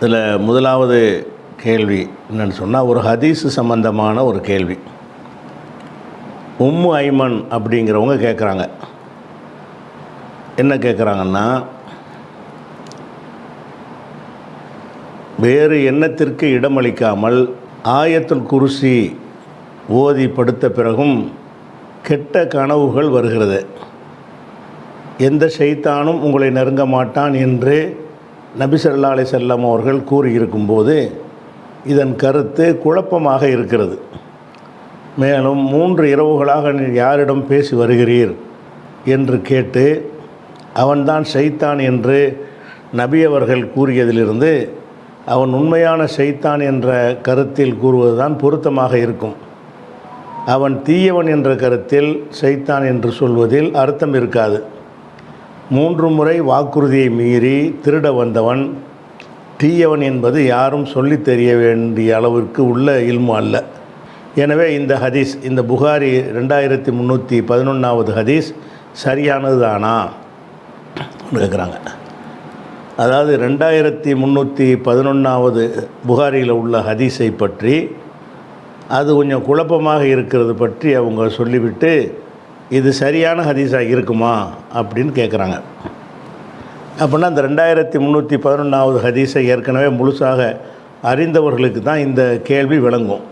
இதில் முதலாவது கேள்வி என்னென்னு சொன்னால் ஒரு ஹதீஸு சம்பந்தமான ஒரு கேள்வி. உம்மு ஐமன் அப்படிங்கிறவங்க கேட்குறாங்க. என்ன கேட்குறாங்கன்னா வேறு எண்ணத்திற்கு இடமளிக்காமல் ஆயத்துல் குருசி ஓதி படுத்த பிறகும் கெட்ட கனவுகள் வருகிறது. எந்த சைத்தானும் உங்களை நெருங்க மாட்டான் என்று நபிசல்லா ஸல்லல்லாஹு செல்லம் அவர்கள் கூறியிருக்கும்போது இதன் கருத்து குழப்பமாக இருக்கிறது. மேலும் மூன்று இரவுகளாக நீ யாரிடம் பேசி வருகிறீர் என்று கேட்டு அவன்தான் ஷைத்தான் என்று நபி அவர்கள் கூறியதிலிருந்து அவன் உண்மையான ஷைத்தான் என்ற கருத்தில் கூறுவதுதான் பொருத்தமாக இருக்கும். அவன் தீயவன் என்ற கருத்தில் ஷைத்தான் என்று சொல்வதில் அர்த்தம் இருக்காது. மூன்று முறை வாக்குறுதியை மீறி திருட வந்தவன் தீயவன் என்பது யாரும் சொல்லி தெரிய வேண்டிய அளவிற்கு உள்ள இல்மு அல்ல. எனவே இந்த ஹதீஸ் இந்த புகாரி ரெண்டாயிரத்தி முந்நூற்றி பதினொன்றாவது ஹதீஸ் சரியானது தானா கேட்குறாங்க அதாவது ரெண்டாயிரத்தி முந்நூற்றி பதினொன்றாவது புகாரியில் உள்ள ஹதீஸை பற்றி அது கொஞ்சம் குழப்பமாக இருக்கிறது பற்றி அவங்க சொல்லிவிட்டு இது சரியான ஹதீஸாக இருக்குமா அப்படின்னு கேட்குறாங்க அப்படின்னா அந்த ரெண்டாயிரத்தி முந்நூற்றி பதினொன்றாவது ஹதீஸை ஏற்கனவே முழுசாக அறிந்தவர்களுக்கு தான் இந்த கேள்வி விளங்கும்.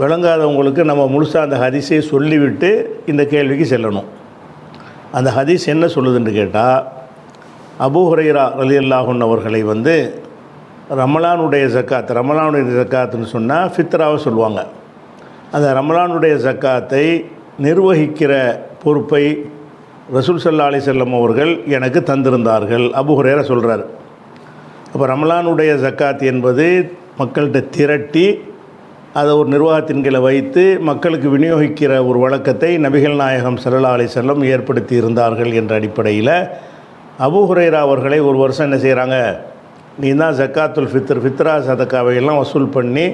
விளங்காதவங்களுக்கு நம்ம முழுசாக அந்த ஹதீஸை சொல்லிவிட்டு இந்த கேள்விக்கு செல்லணும். அந்த ஹதீஸ் என்ன சொல்லுதுன்னு கேட்டால் அபூ ஹுரைரா அலி அல்லாஹன் அவர்களை வந்து ரமலானுடைய ஜக்காத் ரமலானுடைய ஜக்காத்துன்னு சொன்னால் ஃபித்ராவை சொல்லுவாங்க. அந்த ரமலானுடைய ஜக்காத்தை நிர்வகிக்கிற பொறுப்பை ரசூல் சல்லா அலி செல்லம் அவர்கள் எனக்கு தந்திருந்தார்கள். அபுஹுரேர சொல்கிறார் அப்போ ரமலானுடைய ஜக்காத் என்பது மக்கள்கிட்ட திரட்டி அதை ஒரு நிர்வாகத்தின் கீழே வைத்து மக்களுக்கு விநியோகிக்கிற ஒரு வழக்கத்தை நபிகள் நாயகம் சல்லா அலி செல்லம் ஏற்படுத்தி இருந்தார்கள் என்ற அடிப்படையில் அபுஹுரேரா அவர்களை ஒரு வருஷம் என்ன செய்கிறாங்க நீ தான் ஜக்காத்துல் ஃபித்ர் ஃபித்ரா சதக்காவை எல்லாம் வசூல் பண்ணி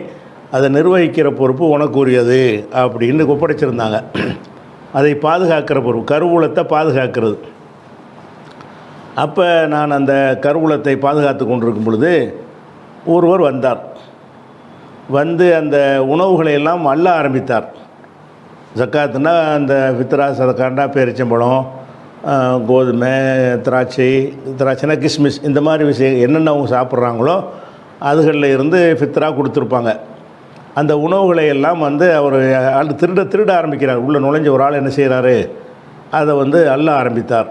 அதை நிர்வகிக்கிற பொறுப்பு உனக்குரியது அப்படின்னு ஒப்படைச்சிருந்தாங்க. அதை பாதுகாக்கிற பொறுப்பு கருவூலத்தை பாதுகாக்கிறது. அப்போ நான் அந்த கருவூலத்தை பாதுகாத்து கொண்டிருக்கும் பொழுது ஒருவர் வந்தார். வந்து அந்த உணவுகளை எல்லாம் அள்ள ஆரம்பித்தார். ஜக்காத்துனா அந்த ஃபித்ரா சதக்காண்டா பேரிச்சம்பழம் கோதுமை திராட்சை திராட்சைனா கிஸ்மிஸ் இந்த மாதிரி விஷயம் என்னென்ன அவங்க சாப்பிட்றாங்களோ அதுகளில் இருந்து ஃபித்ரா கொடுத்துருப்பாங்க. அந்த உணவுகளை எல்லாம் வந்து அவர் ஆள் திருட திருட ஆரம்பிக்கிறார். உள்ளே நுழைஞ்ச ஒரு ஆள் என்ன செய்கிறாரு அதை வந்து அள்ள ஆரம்பித்தார்.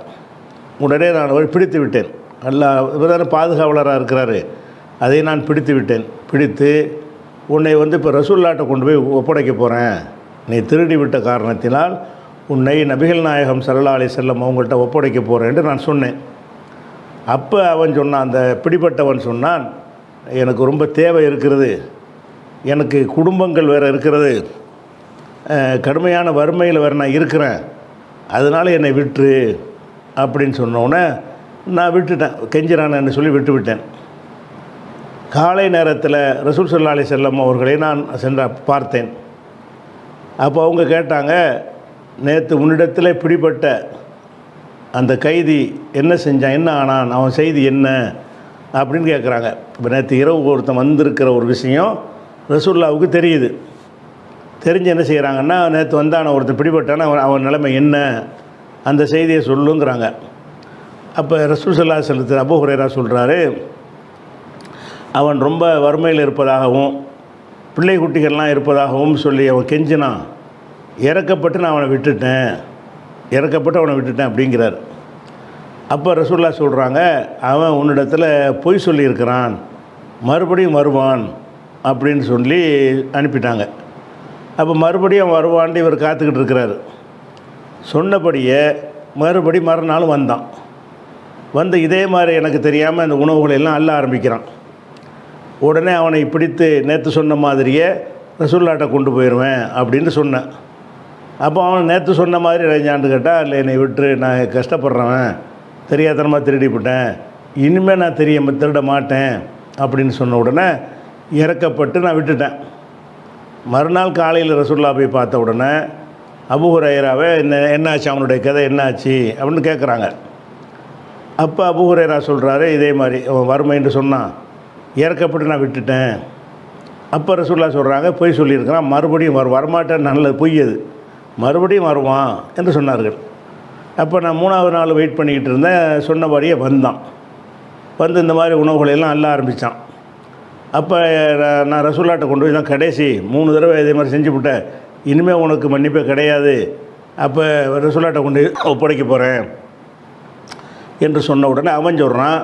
உடனே நான் பிடித்து விட்டேன். அல்லா இவர் தானே பாதுகாவலராக இருக்கிறாரு. அதை நான் பிடித்து விட்டேன். பிடித்து உன்னை வந்து இப்போ ரசூல்லாட்டை கொண்டு போய் ஒப்படைக்க போகிறேன் நீ திருடி விட்ட காரணத்தினால் உன்னை நபிகள் நாயகம் சல்லா அலி செல்லம் அவங்கள்ட்ட ஒப்படைக்க போகிறேன்ட்டு நான் சொன்னேன். அப்போ அவன் சொன்னான் அந்த பிடிப்பட்டவன் சொன்னான் எனக்கு ரொம்ப தேவை இருக்கிறது. எனக்கு குடும்பங்கள் வேறு இருக்கிறது. கடுமையான வறுமையில் வேறு நான் இருக்கிறேன். அதனால் என்னை விட்டுரு அப்படின்னு சொன்னோன்னே நான் விட்டுட்டேன். கெஞ்சிறானு சொல்லி விட்டு விட்டேன். காலை நேரத்தில் ரசூல் சல்லா அலி செல்லம் அவர்களை நான் சென்ற பார்த்தேன். அப்போ அவங்க கேட்டாங்க நேற்று உன்னிடத்தில் பிடிபட்ட அந்த கைதி என்ன செஞ்சான்? என்ன ஆனான்? அவன் செய்தி என்ன? அப்படின்னு கேட்குறாங்க இப்போ நேற்று இரவு ஒருத்தன் வந்திருக்கிற ஒரு விஷயம் ரசூல்லாவுக்கு தெரியுது. தெரிஞ்சு என்ன செய்கிறாங்கன்னா நேற்று வந்தான ஒருத்தர் பிடிபட்டான அவன் அவன் நிலைமை என்ன அந்த செய்தியை சொல்லுங்கிறாங்க. அப்போ ரசூல் சல்லா செலுத்து அபு ஹுரேரா சொல்கிறாரு அவன் ரொம்ப வறுமையில் இருப்பதாகவும் பிள்ளை குட்டிகள்லாம் இருப்பதாகவும் சொல்லி அவன் கெஞ்சினான் இறக்கப்பட்டு நான் அவனை விட்டுட்டேன் இறக்கப்பட்டு அவனை விட்டுட்டேன் அப்படிங்கிறார். அப்போ ரசூல்லா சொல்கிறாங்க அவன் உன்னிடத்தில் பொய் சொல்லியிருக்கிறான் மறுபடியும் வருவான் அப்படின்னு சொல்லி அனுப்பிட்டாங்க. அப்போ மறுபடியும் வருவான்ட்டு இவர் காத்துக்கிட்டு இருக்கிறாரு. சொன்னபடியே மறுபடி மறுநாள் வந்தான். வந்து இதே மாதிரி எனக்கு தெரியாமல் அந்த உணவுகளை எல்லாம் அள்ள ஆரம்பிக்கிறான். உடனே அவனை பிடித்து நேற்று சொன்ன மாதிரியே ரசூல்லாட்ட கொண்டு போயிடுவேன் அப்படின்னு சொன்னேன் அப்போ அவன் நேற்று சொன்ன மாதிரி இறைஞ்சான்னு கேட்டால் இல்லை என்னை விட்டு நான் கஷ்டப்படுறவன். தெரியாதனமாக திருடிவிட்டேன் இனிமேல் நான் தெரிய திருட மாட்டேன். அப்படின்னு சொன்ன உடனே இறக்கப்பட்டு நான் விட்டுட்டேன். மறுநாள் காலையில் ரசுல்லா போய் பார்த்த உடனே அபுஹுரையராவே என்ன என்னாச்சு? அவனுடைய கதை என்னாச்சு? அப்படின்னு கேட்குறாங்க அப்போ அபுஹுரேரா சொல்கிறாரு இதே மாதிரி அவன் வறுமைன்னு சொன்னான். இறக்கப்பட்டு நான் விட்டுட்டேன். அப்போ ரசுல்லா சொல்கிறாங்க பொய் சொல்லியிருக்கிறான். மறுபடியும் வரும் வரமாட்டேன். நல்லது பொய் அது. மறுபடியும் வருவான் என்று சொன்னார்கள். அப்போ நான் மூணாவது நாள் வெயிட் பண்ணிக்கிட்டு இருந்தேன். சொன்னபடியே வந்தான். வந்து இந்த மாதிரி உணவுகளை எல்லாம் ஆரம்பித்தான் அப்போ நான் ரசூல்லாட்ட கொண்டு போய் தான் கடைசி மூணு தடவை இதே மாதிரி செஞ்சு விட்டேன் இனிமேல் உனக்கு மன்னிப்பே கிடையாது. அப்போ ரசூல்லாட்ட கொண்டு போய் ஒப்படைக்க போகிறேன் என்று சொன்ன உடனே அவன் சொல்கிறான்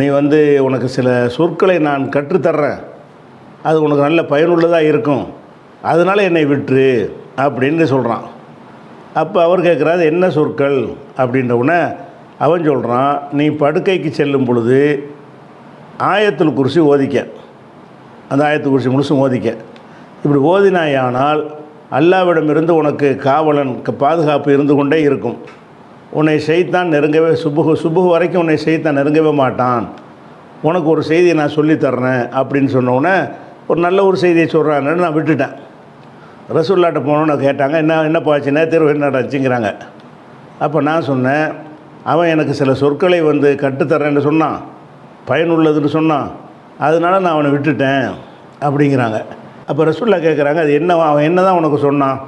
நீ வந்து உனக்கு சில சொற்களை நான் கற்றுத்தர்றேன். அது உனக்கு நல்ல பயனுள்ளதாக இருக்கும். அதனால் என்னை விட்டுரு அப்படின்னு சொல்கிறான் அப்போ அவர் கேட்குறாரு என்ன சொற்கள்? அப்படின்ற உடனே அவன் சொல்கிறான் நீ படுக்கைக்கு செல்லும் பொழுது ஆயத்தில் குறிச்சி ஓதிக்க. அந்த ஆயத்து குறிச்சி முழுசும் ஓதிக்க. இப்படி ஓதினாயானால் அல்லாவிடமிருந்து உனக்கு காவலன் க- பாதுகாப்பு இருந்து கொண்டே இருக்கும். உன்னை செய்தான் நெருங்கவே சுபுகு சுபுகு வரைக்கும் உன்னை செய்தான் நெருங்கவே மாட்டான். உனக்கு ஒரு செய்தியை நான் சொல்லித் தர்றேன் அப்படின்னு சொன்னோடனே ஒரு நல்ல ஒரு செய்தியை சொல்கிறான்னு நான் விட்டுட்டேன். ரசூல்லாட்ட போனோன்னு கேட்டாங்க என்ன என்ன போச்சு? நேத்திரு என்ன நடந்துச்சுங்கிறாங்க. அப்போ நான் சொன்னேன் அவன் எனக்கு சில சொற்களை வந்து கற்றுத்தரேன்னு சொன்னான். பயனுள்ளதுன்னு சொன்னான். அதனால நான் அவனை விட்டுட்டேன் அப்படிங்கிறாங்க. அப்போ ரசூல்லா கேட்குறாங்க அது என்ன அவன் என்ன தான் உனக்கு சொன்னான்?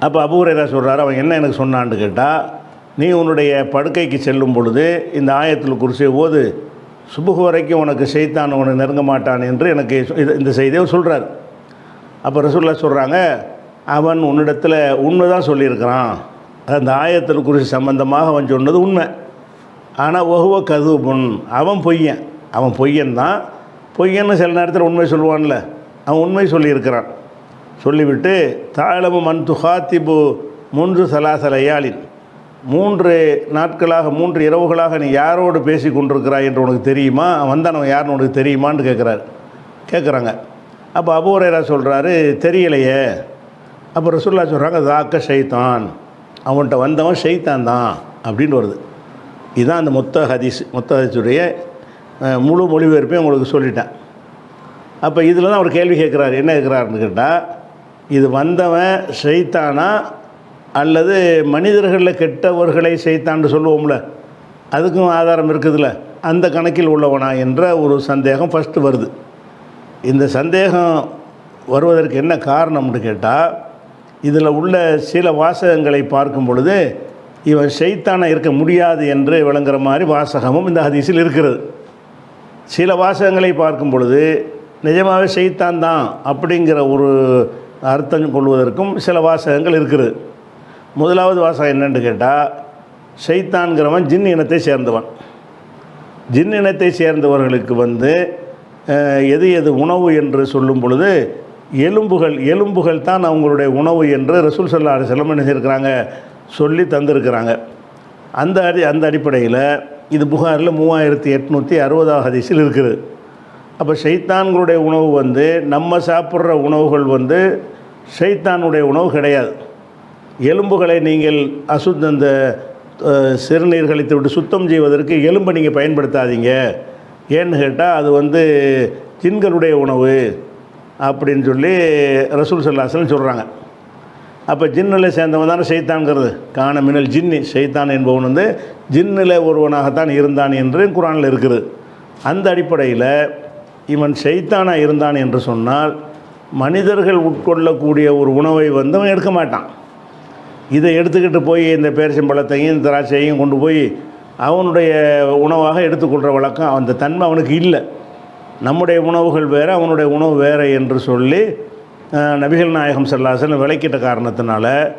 அப்போ அபூரேரா சொல்கிறார் அவன் என்ன எனக்கு சொன்னான்னு கேட்டால் நீ உன்னுடைய படுக்கைக்கு செல்லும் பொழுது இந்த ஆயத்தில் குறிச்சி ஓது. சுபுகு வரைக்கும் உனக்கு செய்தான் உனக்கு நெருங்க மாட்டான் என்று எனக்கு இது- இந்த செய்தியை சொல்கிறார் அப்போ ரசூல்லா சொல்கிறாங்க அவன் உன்னிடத்தில் உண்மை தான் சொல்லியிருக்கிறான். அந்த ஆயத்தில் குறிச்சி சம்பந்தமாக அவன் சொன்னது உண்மை. ஆனால் ஒஹுவ கதுபுன் அவன் பொய்யன். அவன் பொய்யன் தான் பொய்யன்னு சில நேரத்தில் உண்மை சொல்லுவான்ல. அவன் உண்மை சொல்லியிருக்கிறான். சொல்லிவிட்டு தாழமு மன் துஹாத்திபு மூன்று சலாசலையாளின் மூன்று நாட்களாக மூன்று இரவுகளாக நீ யாரோடு பேசி கொண்டிருக்கிறாய் என்று உனக்கு தெரியுமா? வந்தான் அவன் யாருன்னு உனக்கு தெரியுமான்னு கேட்குறாரு. கேட்குறாங்க. அப்போ அபூரேரா சொல்கிறாரு தெரியலையே. அப்போ ரசுல்லா சொல்கிறாங்க தாக்க ஷைத்தான். அவன்கிட்ட வந்தவன் ஷைத்தான் தான் அப்படின்னு வருது. இதுதான் அந்த மொத்த ஹதீஸ் மொத்த ஹதீஸுடைய முழு மொழிபெயர்ப்பையும் உங்களுக்கு சொல்லிட்டேன். அப்போ இதில் தான் அவர் கேள்வி கேட்குறாரு என்ன கேட்குறாருன்னு கேட்டால் இது வந்தவன் செய்தானா அல்லது மனிதர்களில் கெட்டவர்களை செய்தான்னு சொல்லுவோம்ல அதுக்கும் ஆதாரம் இருக்குதுல்ல அந்த கணக்கில் உள்ளவனா என்ற ஒரு சந்தேகம் ஃபஸ்ட்டு வருது. இந்த சந்தேகம் வருவதற்கு என்ன காரணம்னு கேட்டால் இதில் உள்ள சில வாசகங்களை பார்க்கும் பொழுது இவன் ஷைத்தானா இருக்க முடியாது என்று விளங்குற மாதிரி வாசகமும் இந்த ஹதீஸில் இருக்கிறது. சில வாசகங்களை பார்க்கும் பொழுது நிஜமாகவே செய்தான் தான் அப்படிங்கிற ஒரு அர்த்தம் கொள்வதற்கும் சில வாசகங்கள் இருக்குது. முதலாவது வாசகம் என்னென்னு கேட்டால் ஷைத்தான்கிறவன் ஜின் இனத்தை சேர்ந்தவன். ஜின் இனத்தை சேர்ந்தவர்களுக்கு வந்து எது எது உணவு என்று சொல்லும் பொழுது எலும்புகள் எலும்புகள் தான் அவங்களுடைய உணவு என்று ரசூல் சல்லா செல்லம் என்ன செய்யிருக்கிறாங்க சொல்லி தந்திருக்கிறாங்க. அந்த அடி அந்த அடிப்படையில் இது புகாரில் மூவாயிரத்தி எட்நூற்றி அறுபதாவது ஹதீஸில் இருக்குது. அப்போ ஷைத்தான்களுடைய உணவு வந்து நம்ம சாப்பிட்ற உணவுகள் வந்து ஷைத்தானுடைய உணவு கிடையாது. எலும்புகளை நீங்கள் அசுத்த அந்த சிறுநீர் கழித்து விட்டு சுத்தம் செய்வதற்கு எலும்பை நீங்கள் பயன்படுத்தாதீங்க. ஏன்னு கேட்டால் அது வந்து ஜின்களுடைய உணவு அப்படின்னு சொல்லி ரசூல் சல்லாஸ்லம் சொல்கிறாங்க அப்போ ஜின்னில் சேர்ந்தவன் தானே ஷைத்தான்கிறது காண மினல் ஜின்னி செய்தான் என்பவன் வந்து ஜின்னில் ஒருவனாகத்தான் இருந்தான் என்று குரானில் இருக்குது. அந்த அடிப்படையில் இவன் ஷைத்தானாக இருந்தான் என்று சொன்னால் மனிதர்கள் உட்கொள்ளக்கூடிய ஒரு உணவை வந்து அவன் எடுக்க மாட்டான். இதை எடுத்துக்கிட்டு போய் இந்த பேரிச்சம்பழத்தையும் திராட்சையும் கொண்டு போய் அவனுடைய உணவாக எடுத்துக்கொள்கிற வழக்கம் அந்த தன்மை அவனுக்கு இல்லை. நம்முடைய உணவுகள் வேறு அவனுடைய உணவு வேறு என்று சொல்லி நபிகள் நாயகம் செல்லாசன் விளக்கிட்ட காரணத்தினால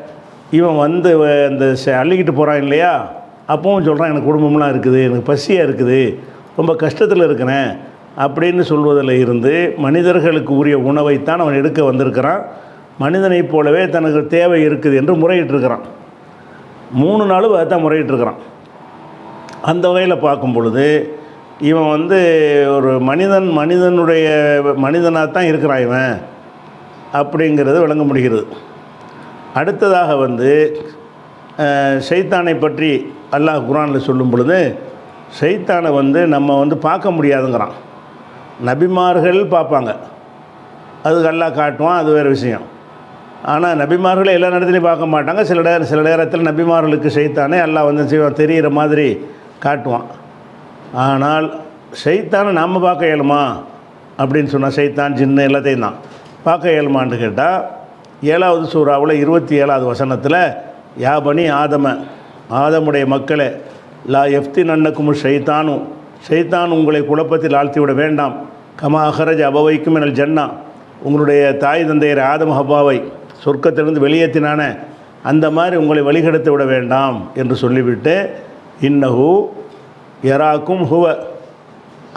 இவன் வந்து வ- இந்த ச- அள்ளிக்கிட்டு போகிறான் இல்லையா? அப்பவும் சொல்கிறான் எனக்கு குடும்பம்லாம் இருக்குது எனக்கு பசியாக இருக்குது ரொம்ப கஷ்டத்தில் இருக்கிறேன் அப்படின்னு சொல்வதில் இருந்து மனிதர்களுக்கு உரிய உணவைத்தான் அவன் எடுக்க வந்திருக்கிறான். மனிதனைப் போலவே தனக்கு தேவை இருக்குது என்று முறையிட்டிருக்கிறான். மூணு நாளும் அதான் முறையிட்டிருக்கிறான். அந்த வகையில் பார்க்கும் பொழுது இவன் வந்து ஒரு மனிதன் மனிதனுடைய மனிதனாக தான் இருக்கிறான் இவன். அப்படிங்கிறது விளங்க முடிகிறது அடுத்ததாக வந்து சைத்தானை ஷைத்தானை பற்றி அல்லாஹ் குரானில் சொல்லும் பொழுது சைத்தானை வந்து நம்ம வந்து பார்க்க முடியாதுங்கிறான். நபிமார்கள் பார்ப்பாங்க. அதுக்கு அல்லாஹ் காட்டுவான் அது வேறு விஷயம். ஆனால் நபிமார்களை எல்லா நேரத்துலையும் பார்க்க மாட்டாங்க. சில நேரம் சில நேரத்தில் நபிமார்களுக்கு செய்தானே எல்லாம் வந்து செய்வான் தெரிகிற மாதிரி காட்டுவான். ஆனால் ஷைத்தானை நாம் பார்க்க இயலுமா? அப்படின்னு சொன்னால் ஷைத்தான் ஜின்னு எல்லாத்தையும் தான். பார்க்க இயலுமான்னு கேட்டால் ஏழாவது சூறாவில் இருபத்தி ஏழாவது வசனத்தில் யா பனி ஆதம ஆதமுடைய மக்களே லா எஃப்தி நன்னக்கும் ஷைத்தானும் ஷைத்தான் உங்களை குழப்பத்தில் ஆழ்த்தி விட வேண்டாம் கமாஹரஜ் அபவைக்கும் எனல் ஜன்னா உங்களுடைய தாய் தந்தையர் ஆதம் ஹபாவை சொர்க்கத்திலிருந்து வெளியேற்றினான அந்த மாதிரி உங்களை வழிகெடுத்து விட வேண்டாம் என்று சொல்லிவிட்டு இன்னஹு எராக்கும் ஹுவ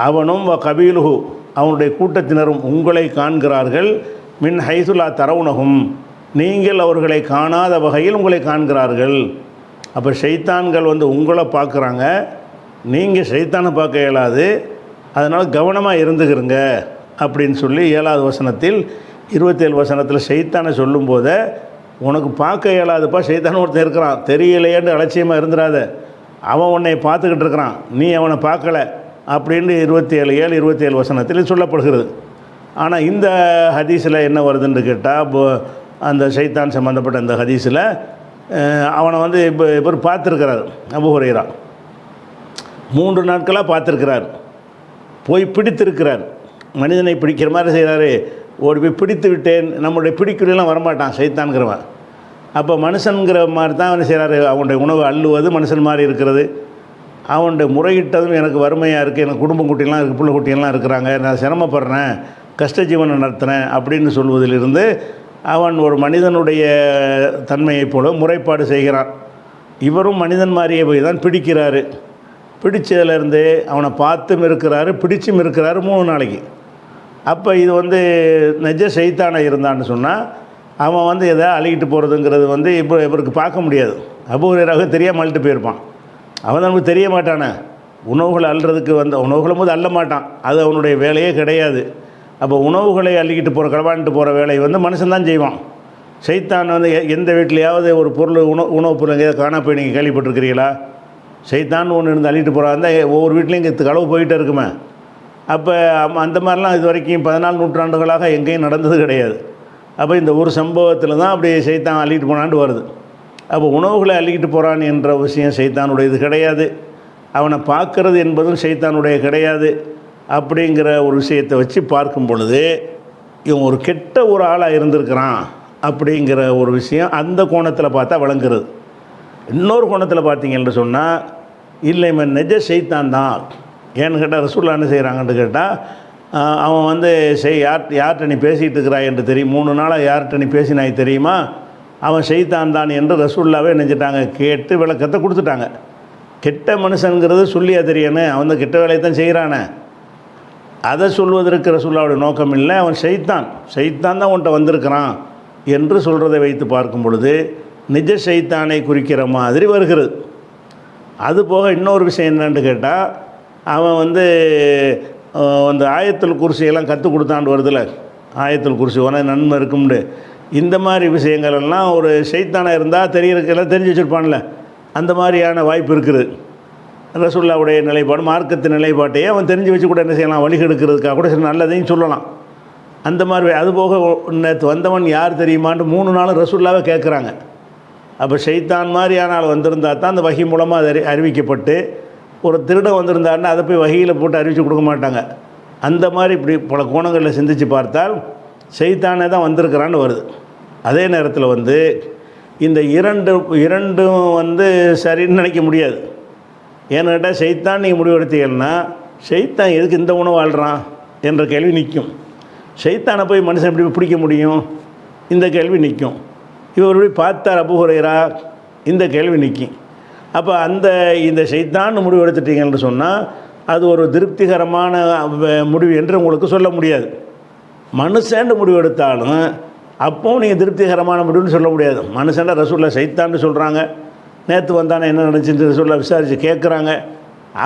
அவனும் வ கபீலுஹு அவனுடைய கூட்டத்தினரும் உங்களை காண்கிறார்கள். மின் ஹைசுலா தரவுனகும். நீங்கள் அவர்களை காணாத வகையில் உங்களை காண்கிறார்கள். அப்போ ஷைத்தான்கள் வந்து உங்களை பார்க்குறாங்க. நீங்கள் ஷைத்தானை பார்க்க இயலாது. அதனால் கவனமாக இருந்துக்கிறங்க அப்படின்னு சொல்லி ஏழாவது வசனத்தில் இருபத்தேழு வசனத்தில் ஷைத்தானை சொல்லும்போதே உனக்கு பார்க்க இயலாதுப்பா ஷைத்தான் ஒருத்தன் இருக்கிறான். தெரியலையேன்னு அலட்சியமாக இருந்துடாத அவன் உன்னை பார்த்துக்கிட்டு இருக்கிறான். நீ அவனை பார்க்கல. அப்படின்னு இருபத்தி ஏழு ஏழு இருபத்தி ஏழு வசனத்தில் சொல்லப்படுகிறது. ஆனால் இந்த ஹதீஸில் என்ன வருதுன்னு கேட்டால் அந்த சைத்தான் சம்மந்தப்பட்ட அந்த ஹதீஸில் அவனை வந்து இப்போ இப்போ பார்த்துருக்கிறார் அபு மூன்று நாட்களாக பார்த்துருக்கிறார். போய் பிடித்திருக்கிறார். மனிதனை பிடிக்கிற மாதிரி செய்கிறாரு ஓடி போய் பிடித்து விட்டேன். நம்மளுடைய பிடிக்குள்ளெல்லாம் வரமாட்டான் சைத்தான்கிறவன் அப்போ மனுஷனுங்கிற மாதிரி தான் அவன் செய்கிறாரு அவனுடைய உணவு அள்ளுவது மனுஷன் மாதிரி இருக்கிறது. அவனுடைய முறையிட்டதும் எனக்கு வறுமையாக இருக்குது எனக்கு குடும்பம் குட்டிலாம் இருக்குது பிள்ளை குட்டியெல்லாம் இருக்கிறாங்க. நான் சிரமப்படுறேன். கஷ்ட ஜீவனை நடத்துகிறேன் அப்படின்னு சொல்வதிலிருந்து அவன் ஒரு மனிதனுடைய தன்மையைப் போல முறைப்பாடு செய்கிறான். இவரும் மனிதன் மாதிரியே போய் தான் பிடிக்கிறாரு. பிடிச்சதுலேருந்து அவனை பார்த்தும் இருக்கிறாரு பிடிச்சும் இருக்கிறாரு மூணு நாளைக்கு. அப்போ இது வந்து நெஜ செய்தான இருந்தான்னு சொன்னால் அவன் வந்து எதாவது அழுகிட்டு போகிறதுங்கிறது வந்து இப்போ இவருக்கு பார்க்க முடியாது. அபூரராக தெரியாமல் அழுட்டு போயிருப்பான். அவன் நமக்கு தெரிய மாட்டானே. உணவுகளை அள்ளுறதுக்கு வந்த உணவுகளும் போது அள்ள மாட்டான். அது அவனுடைய வேலையே கிடையாது. அப்போ உணவுகளை அள்ளிக்கிட்டு போகிற களவாண்டு போகிற வேலையை வந்து மனுஷன்தான் செய்வான். சைத்தான் வந்து எ- எந்த வீட்லையாவது ஒரு பொருள் உணவு உணவுப் பொருள் எங்கேயாவது காணா போய் நீங்கள் கேள்விப்பட்டிருக்கிறீங்களா சைத்தான் ஒன்று இருந்து அள்ளிட்டு போகிறாங்க ஒவ்வொரு வீட்லேயும் இங்கே களவு போயிட்டே இருக்குமே. அப்போ அந்த மாதிரிலாம் இது வரைக்கும் பதினாலு நூற்றாண்டுகளாக எங்கேயும் நடந்தது கிடையாது. அப்போ இந்த ஒரு சம்பவத்தில் தான் அப்படி சைத்தான் அள்ளிட்டு போனான்ட்டு வருது. அப்போ உணவுகளை அள்ளிக்கிட்டு போகிறான் என்ற விஷயம் சைத்தானுடையது கிடையாது. அவனை பார்க்கறது என்பதும் சைத்தானுடைய கிடையாது. அப்படிங்கிற ஒரு விஷயத்தை வச்சு பார்க்கும் பொழுது இவன் ஒரு கெட்ட ஒரு ஆளாக இருந்திருக்கிறான் அப்படிங்கிற ஒரு விஷயம் அந்த கோணத்தில் பார்த்தா விளங்குறது. இன்னொரு கோணத்தில் பார்த்தீங்கன்னு சொன்னால் இல்லை இவன் நெஜ செய்தான் தான். ஏன்னு கேட்டால் ரசூல்லா என்ன செய்கிறாங்கன்னு கேட்டால் அவன் வந்து செய் யார் யார்கிட்ட நீ பேசிகிட்டு இருக்கிறாய் என்று தெரியும் மூணு நாளாக யார்கிட்ட நீ பேசினாய் தெரியுமா? அவன் செய்தான் தான் என்று ரசூல்லாவே நினைச்சிட்டாங்க. கேட்டு விளக்கத்தை கொடுத்துட்டாங்க. கெட்ட மனுஷனுங்கிறது சொல்லியா தெரியணும் அவன் கெட்ட வேலையை தான் செய்கிறானே அதை சொல்வதற்கு ரசூல்லாவுடைய நோக்கம் இல்லை. அவன் ஷைத்தான் ஷைத்தான் தான் உன்ட்ட வந்திருக்கிறான் என்று சொல்கிறதை வைத்து பார்க்கும் பொழுது நிஜ ஷைத்தானை குறிக்கிற மாதிரி வருகிறது. அது போக இன்னொரு விஷயம் என்னன்னு கேட்டால் அவன் வந்து அந்த ஆயத்தில் குருசியெல்லாம் கற்றுக் கொடுத்தாண்டு வருதுல. ஆயத்தில் குருசி உனக்கு நன்மை இருக்கும்னு. இந்த மாதிரி விஷயங்கள் எல்லாம் ஒரு செய்தானாக இருந்தால் தெரியறதுக்கெல்லாம் தெரிஞ்சு வச்சுருப்பான்ல. அந்த மாதிரியான வாய்ப்பு இருக்குது. ரசுல்லாவுடைய நிலைப்பாடு மார்க்கத்தின் நிலைப்பாட்டையே அவன் தெரிஞ்சு வச்சு கூட என்ன செய்யலாம் வழிகெடுக்கிறதுக்காக கூட சில நல்லதையும் சொல்லலாம். அந்த மாதிரி அதுபோக நேற்று வந்தவன் யார் தெரியுமான்னு மூணு நாளும் ரசுல்லாவை கேட்குறாங்க அப்போ ஷைத்தான் மாதிரியான ஆள் வந்திருந்தா தான் அந்த வகி மூலமாக அது அறி அறிவிக்கப்பட்டு ஒரு திருடன் வந்திருந்தாருன்னா அதை போய் வகையில் போட்டு அறிவித்து கொடுக்க மாட்டாங்க. அந்த மாதிரி இப்படி பல கோணங்களில் சிந்திச்சு பார்த்தால் செய்தானே தான் வந்திருக்கிறான்னு வருது. அதே நேரத்தில் வந்து இந்த இரண்டு இரண்டும் வந்து சரின்னு நினைக்க முடியாது. ஏன்னு கேட்டால் செய்தான் நீங்கள் முடிவெடுத்தீங்கன்னா ஷைத்தான் எதுக்கு இந்த உணவு வாழ்கிறான் என்ற கேள்வி நிற்கும். செய்தானை போய் மனுஷன் எப்படி பிடிக்க முடியும்? இந்த கேள்வி நிற்கும். இவர் எப்படி பார்த்தார் அப்புகுறையிறா இந்த கேள்வி நிற்கும். அப்போ அந்த இந்த செய்தான் முடிவு எடுத்துட்டீங்கன்னு சொன்னால் அது ஒரு திருப்திகரமான முடிவு என்று உங்களுக்கு சொல்ல முடியாது. மனுஷன் முடிவு எடுத்தாலும் அப்பவும் நீங்கள் திருப்திகரமான முடிவுன்னு சொல்ல முடியாது. மனுஷன் ரசூலில் சைத்தான்னு சொல்கிறாங்க நேற்று வந்தானே என்ன நடந்துச்சுன்னு சொல்ல விசாரித்து கேட்குறாங்க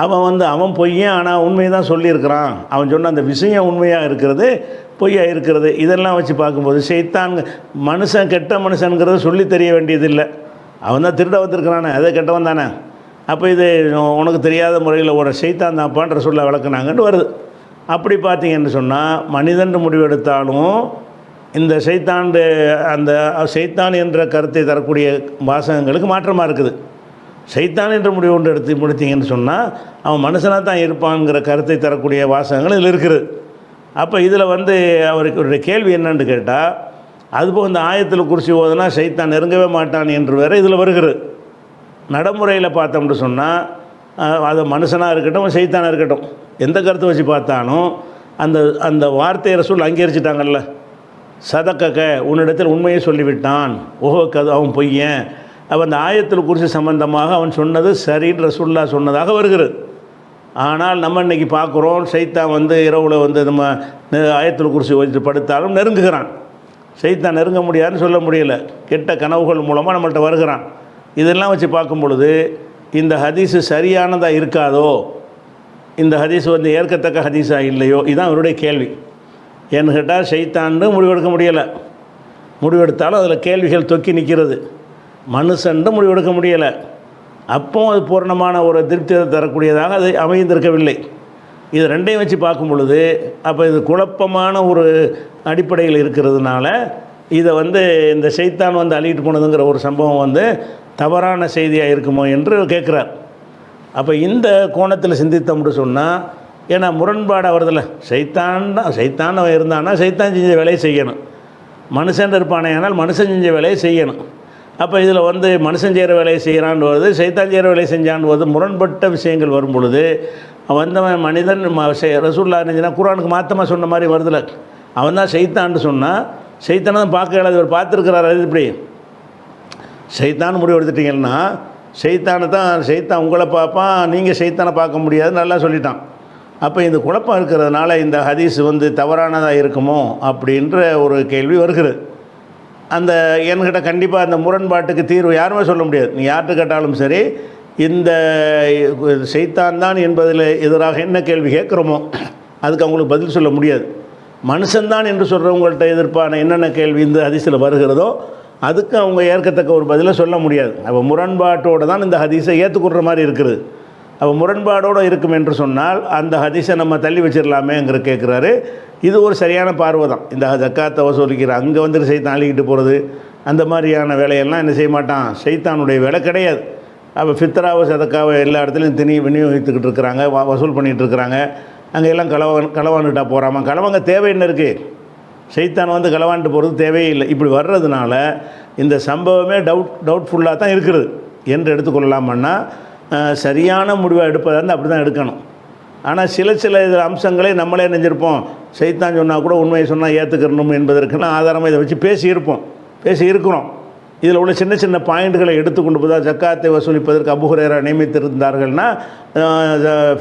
அவன் வந்து அவன் பொய்யன் ஆனால் உண்மையை தான் சொல்லியிருக்கிறான். அவன் சொன்ன அந்த விஷயம் உண்மையாக இருக்கிறது பொய்யாக இருக்கிறது இதெல்லாம் வச்சு பார்க்கும்போது செய்தான் மனுஷன் கெட்ட மனுஷனுங்கிறத சொல்லி தெரிய வேண்டியதில்லை. அவன் தான் திருட வந்திருக்கிறானே அதே கெட்டவன் தானே. அப்போ இது உனக்கு தெரியாத முறையில் ஒரு செய்தான் தான்ப்பான்ற சொல்ல விளக்குனாங்கன்னு வருது. அப்படி பார்த்தீங்கன்னு சொன்னால் மனிதன் முடிவெடுத்தாலும் இந்த சைத்தாண்டு அந்த சைத்தான் என்ற கருத்தை தரக்கூடிய வாசகங்களுக்கு மாற்றமாக இருக்குது. சைத்தான் என்ற முடிவு ஒன்று எடுத்து முடித்தீங்கன்னு சொன்னால் அவன் மனுஷனாக தான் இருப்பான்ங்கிற கருத்தை தரக்கூடிய வாசகங்கள் இதில் இருக்குது. அப்போ இதில் வந்து அவருக்கு ஒரு கேள்வி என்னன்னு கேட்டால் அதுபோல் இந்த ஆயத்தில் குறிச்சி ஓதுனா சைத்தான் நெருங்கவே மாட்டான் என்று வேற இதில் வருகிறது. நடைமுறையில் பார்த்தோம்னு சொன்னால் அது மனுஷனாக இருக்கட்டும் சைத்தானாக இருக்கட்டும் எந்த கருத்தை வச்சு பார்த்தாலும் அந்த அந்த வார்த்தையை ரசூல் அங்கீகரிச்சிட்டாங்கல்ல. சதக்கக உன்னிடத்தில் உண்மையை சொல்லிவிட்டான். ஓஹோ கது அவன் பொய்யன். அப்போ அந்த ஆயத்தில் குறித்து சம்பந்தமாக அவன் சொன்னது சரின்னு ரசுல்லா சொன்னதாக வருகிறது. ஆனால் நம்ம இன்றைக்கி பார்க்குறோம் சைத்தான் வந்து இரவில் வந்து நம்ம ஆயத்தில் குறித்து வச்சு படுத்தாலும் நெருங்குகிறான். சைத்தான் நெருங்க முடியாதுன்னு சொல்ல முடியல. கெட்ட கனவுகள் மூலமாக நம்மள்கிட்ட வருகிறான். இதெல்லாம் வச்சு பார்க்கும் பொழுது இந்த ஹதீஸு சரியானதாக இருக்காதோ? இந்த ஹதீஸ் வந்து ஏற்கத்தக்க ஹதீஸா இல்லையோ? இதுதான் அவருடைய கேள்வி. ஏன்னு கேட்டால் சைத்தான்னு முடிவெடுக்க முடியலை. முடிவெடுத்தாலும் அதில் கேள்விகள் தொக்கி நிற்கிறது மனுஷன்ட்டு முடிவெடுக்க முடியலை. அப்போ அது பூரணமான ஒரு திருப்தியை தரக்கூடியதாக அது அமைந்திருக்கவில்லை. இது ரெண்டையும் வச்சு பார்க்கும் பொழுது அப்போ இது குழப்பமான ஒரு அடிப்படையில் இருக்கிறதுனால இதை வந்து இந்த செய்தான் வந்து அள்ளிட்டு போனதுங்கிற ஒரு சம்பவம் வந்து தவறான செய்தியாக இருக்குமோ என்று கேட்குறார். அப்போ இந்த கோணத்தில் சிந்தித்தோம்னு சொன்னால் ஏன்னா முரண்பாடு வருதில்ல சைத்தான் தான் சைத்தான் அவன் இருந்தான்னா சைத்தான் செஞ்ச வேலையை செய்யணும். மனுஷன் இருப்பானே ஆனால் மனுஷன் செஞ்ச வேலையை செய்யணும். அப்போ இதில் வந்து மனுஷன் செய்கிற வேலையை செய்கிறான்னு வருது சைத்தான் செய்கிற வேலையை செஞ்சான்னு வருது முரண்பட்ட விஷயங்கள் வரும் பொழுது வந்தவன் மனிதன் ரசூல்லா இருந்துச்சுன்னா குரானுக்கு மாத்தமாக சொன்ன மாதிரி வருதுல. அவன் தான் சைத்தான்னு சொன்னால் சைத்தானை தான் பார்க்க இயலாது. இவர் பார்த்துருக்கிறார் அது இப்படி சைத்தான் முடிவு எடுத்துட்டிங்கன்னா சைத்தானை தான் சைத்தான் உங்களை பார்ப்பான் நீங்கள் சைத்தானை பார்க்க முடியாது நல்லா சொல்லிட்டான். அப்போ இந்த குழப்பம் இருக்கிறதுனால இந்த ஹதீஸ் வந்து தவறானதாக இருக்குமோ அப்படின்ற ஒரு கேள்வி வருகிறது. அந்த என்கிட்ட கண்டிப்பாக அந்த முரண்பாட்டுக்கு தீர்வு யாருமே சொல்ல முடியாது. நீ யார்கிட்ட கேட்டாலும் சரி இந்த செய்தான் தான் என்பதில் எதிராக என்ன கேள்வி கேட்குறோமோ அதுக்கு அவங்களுக்கு பதில் சொல்ல முடியாது. மனுஷன்தான் என்று சொல்கிறவங்கள்ட்ட எதிர்ப்பான என்னென்ன கேள்வி இந்த ஹதீஸில் வருகிறதோ அதுக்கு அவங்க ஏற்கத்தக்க ஒரு பதிலை சொல்ல முடியாது. அப்போ முரண்பாட்டோடு தான் இந்த ஹதீஸை ஏற்றுக்கொடுற மாதிரி இருக்குது. அப்போ முரண்பாடோடு இருக்கும் என்று சொன்னால் அந்த ஹதீஸை நம்ம தள்ளி வச்சிடலாமேங்கிற கேட்குறாரு இது ஒரு சரியான பார்வை தான் இந்த ஜக்காத்தை வசூலிக்கிற அங்கே வந்துட்டு சைத்தான் அழிக்கிட்டு போகிறது அந்த மாதிரியான வேலையெல்லாம் என்ன செய்ய மாட்டான்? சைத்தானுடைய வேலை கிடையாது. அப்போ ஃபித்ராவை சதக்காவை எல்லா இடத்துலையும் திணி விநியோகித்துக்கிட்டு இருக்கிறாங்க வ- வசூல் பண்ணிகிட்டு இருக்கிறாங்க. அங்கே எல்லாம் களவன் களவாண்டுட்டா போகிறாமா களவங்க தேவை என்ன இருக்குது சைத்தான் வந்து களவாண்டு போகிறது தேவையே இல்லை. இப்படி வர்றதுனால இந்த சம்பவமே டவுட் டவுட்ஃபுல்லாக தான் இருக்குது. என்று எடுத்துக்கொள்ளலாமன்னா சரியான முடிவை எடுப்பதாக இருந்தால் அப்படி தான் எடுக்கணும். ஆனால் சில சில இதில் அம்சங்களை நம்மளே நினைஞ்சிருப்போம். செய்தான் சொன்னால் கூட உண்மையை சொன்னால் ஏற்றுக்கிறணும் என்பதற்கெல்லாம் ஆதாரமாக இதை வச்சு பேசியிருப்போம் பேசி இருக்கிறோம். இதில் உள்ள சின்ன சின்ன பாயிண்ட்களை எடுத்துக்கொண்டு போதா ஜக்காத்தை வசூலிப்பதற்கு அபுஹுரேரா நியமித்திருந்தார்கள்னா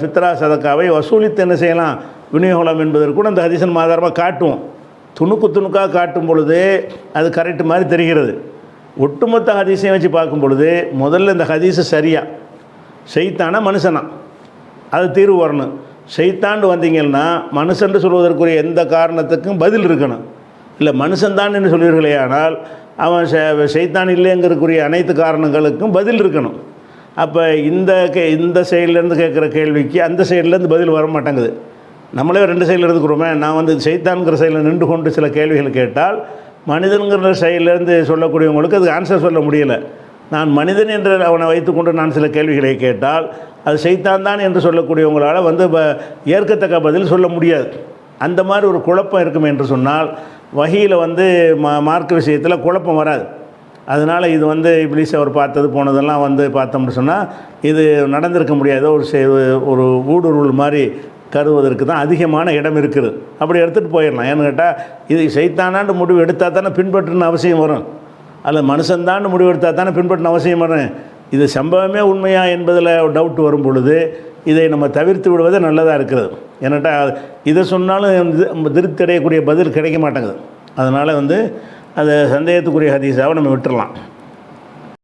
ஃபித்ரா சதக்காவை வசூலித்து என்ன செய்யலாம்? விநியோகம் என்பதற்கு கூட அந்த ஹதீசன் ஆதாரமாக காட்டுவோம். துணுக்கு துணுக்காக காட்டும் பொழுது அது கரெக்ட் மாதிரி தெரிகிறது. ஒட்டுமொத்த ஹதீஸையும் வச்சு பார்க்கும் பொழுது முதல்ல இந்த ஹதீஸு சரியாக செய்தானா மனுஷனா? அது தீர்வு வரணும். செய்தாண்டு வந்தீங்கன்னா மனுஷன்று சொல்வதற்குரிய எந்த காரணத்துக்கும் பதில் இருக்கணும். இல்லை மனுஷன்தான் என்று சொல்வீர்களே ஆனால் அவன் செ- செய்தான் இல்லைங்கிறதுக்குரிய அனைத்து காரணங்களுக்கும் பதில் இருக்கணும். அப்போ இந்த கே இந்த சைட்லேருந்து கேட்குற கேள்விக்கு அந்த சைட்லேருந்து பதில் வர மாட்டேங்குது. நம்மளே ரெண்டு சைடில் இருந்துக்கிறோமே நான் வந்து செய்தான்கிற சைடில் நின்று கொண்டு சில கேள்விகள் கேட்டால் மனிதன்கிற சைட்லேருந்து சொல்லக்கூடியவங்களுக்கு அதுக்கு ஆன்சர் சொல்ல முடியலை. நான் மனிதன் என்று அவனை வைத்துக்கொண்டு நான் சில கேள்விகளை கேட்டால் அது செய்தான் தான் என்று சொல்லக்கூடியவங்களால் வந்து ப- ஏற்கத்தக்க பதில் சொல்ல முடியாது. அந்த மாதிரி ஒரு குழப்பம் இருக்கும் என்று சொன்னால் வகையில் வந்து மா மார்க் விஷயத்தில் குழப்பம் வராது. அதனால் இது வந்து இப்ளீஸ் அவர் பார்த்தது போனதெல்லாம் வந்து பார்த்தோம்னு சொன்னால் இது நடந்திருக்க முடியாத. ஒரு ஒரு ஊடுருவல் மாதிரி கருவதற்கு தான் அதிகமான இடம் இருக்குது. அப்படி எடுத்துகிட்டு போயிடலாம். ஏன்னு கேட்டால் இது செய்தானான்னு முடிவு எடுத்தால் தானே பின்பற்றுன்னு அவசியம் வரும். அல்ல மனுஷன்தான் முடிவெடுத்தால் தானே பின்பற்றின அவசியம் வரும் இது சம்பவமே உண்மையா என்பதில் டவுட் வரும் பொழுது இதை நம்ம தவிர்த்து விடுவதே நல்லதாக இருக்கிறது. ஏன்னாட்டா இதை சொன்னாலும் திருப்தி அடையக்கூடிய பதில் கிடைக்க மாட்டேங்குது. அதனால் வந்து அதை சந்தேகத்துக்குரிய ஹதீஸாவை நம்ம விட்டுடலாம்